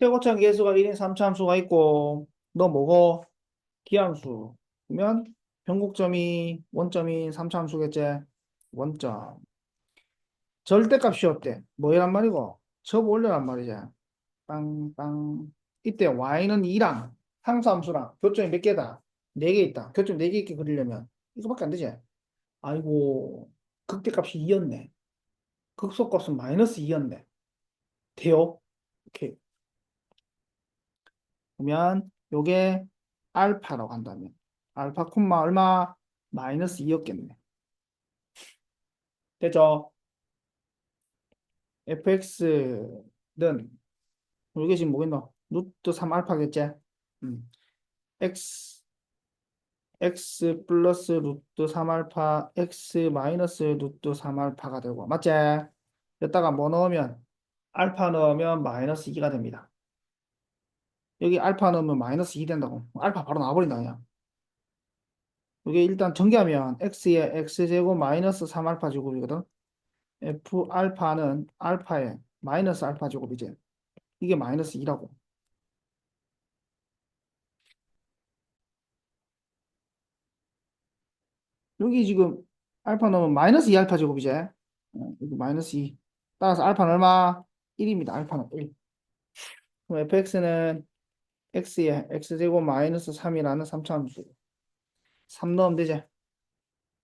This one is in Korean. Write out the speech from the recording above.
최고점 계수가 1인 3차함수가 있고 너 뭐고? 기함수 그러면 변곡점이 원점인 3차함수겠지? 원점 절대값이 어때? 뭐란 말이고? 접 올려란 말이지 빵빵 이때 y는 2랑 상수함수랑 교점이 몇 개다? 4개 있다 교점 4개 있게 그리려면 이거밖에 안 되지 아이고 극대값이 2였네 극소값은 마이너스 2였네 돼요? 오케이 그러면 요게 알파라고 한다면 알파 콤마 얼마? 마이너스 2였겠네 됐죠? fx는 이게 지금 뭐겠노? 루트 3 알파겠지? 음. x x 플러스 루트 3 알파 x 마이너스 루트 3 알파가 되고 맞지? 여기다가 뭐 넣으면 알파 넣으면 마이너스 2가 됩니다. 여기 알파 넣으면 마이너스 2 된다고. 알파 바로 나와버린다 그냥. 이게 일단 전개하면 x의 x제곱 마이너스 3알파 제곱이거든. f 알파는 알파의 마이너스 알파 제곱이지. 이게 마이너스 2라고. 여기 지금 알파 넣으면 마이너스 2알파 제곱이지. 어, 여기 마이너스 2. 따라서 알파는 얼마? 1입니다. 알파는 1. 그럼 fx는 x의 x제곱 마이너스 3이라는 3차함수. 3 넣으면 되지.